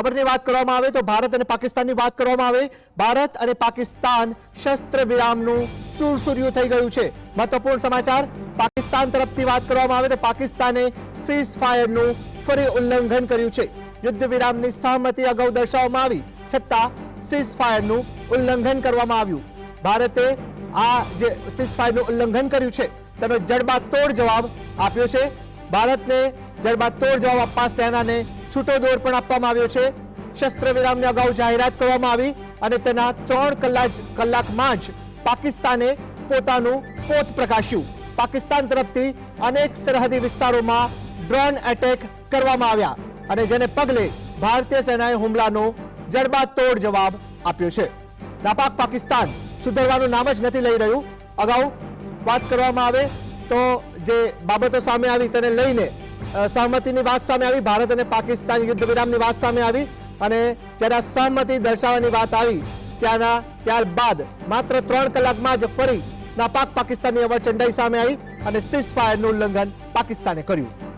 ખબરની વાત કરવામાં આવે તો ભારત અને પાકિસ્તાનની વાત કરવામાં આવે. ભારત અને પાકિસ્તાન શસ્ત્ર વિરામનું સુરસુર્યું થઈ ગયું છે. મહત્વપૂર્ણ સમાચાર, પાકિસ્તાન તરફથી વાત કરવામાં આવે તો પાકિસ્તાને સીઝ ફાયરનું ફરી ઉલ્લંઘન કર્યું છે. યુદ્ધ વિરામની સહમતિ અગાઉ દર્શાવવામાં આવી, છતાં સીઝ ફાયરનું ઉલ્લંઘન કરવામાં આવ્યું. ભારતે આ જે સીઝ ફાયરનું ઉલ્લંઘન કર્યું છે, તેનો જડબાતોડ જવાબ આપ્યો છે. ભારતને જડબાતોડ જવાબ આપવા સેનાને છૂટો દોર પણ આપવામાં આવ્યો છે. શસ્ત્ર વિરામની અગાઉ જાહેરાત કરવામાં આવી અને તેના ત્રણ કલાક કલાકમાં જ પાકિસ્તાને પોતાનું પોત પ્રકાશ્યું. પાકિસ્તાન તરફથી અનેક સરહદી વિસ્તારોમાં ડ્રોન એટેક કરવામાં આવ્યા અને જેને પગલે ભારતીય સેનાએ હુમલાનો જડબાતોડ જવાબ આપ્યો છે. નાપાક પાકિસ્તાન સુધરવાનું નામ જ નથી લઈ રહ્યું. અગાઉ વાત કરવામાં આવે તો જે બાબતો સામે આવી તેને લઈને સહમતિની વાત સામે આવી, ભારત અને પાકિસ્તાન યુદ્ધ વિરામની વાત સામે આવી અને જ્યારે આ સહમતિ દર્શાવવાની વાત આવી, ત્યાંના, ત્યારબાદ માત્ર ત્રણ કલાકમાં જ ફરી નાપાક પાકિસ્તાનની અવરચંડાઈ સામે આવી અને સીઝ ફાયરનું ઉલ્લંઘન પાકિસ્તાને કર્યું.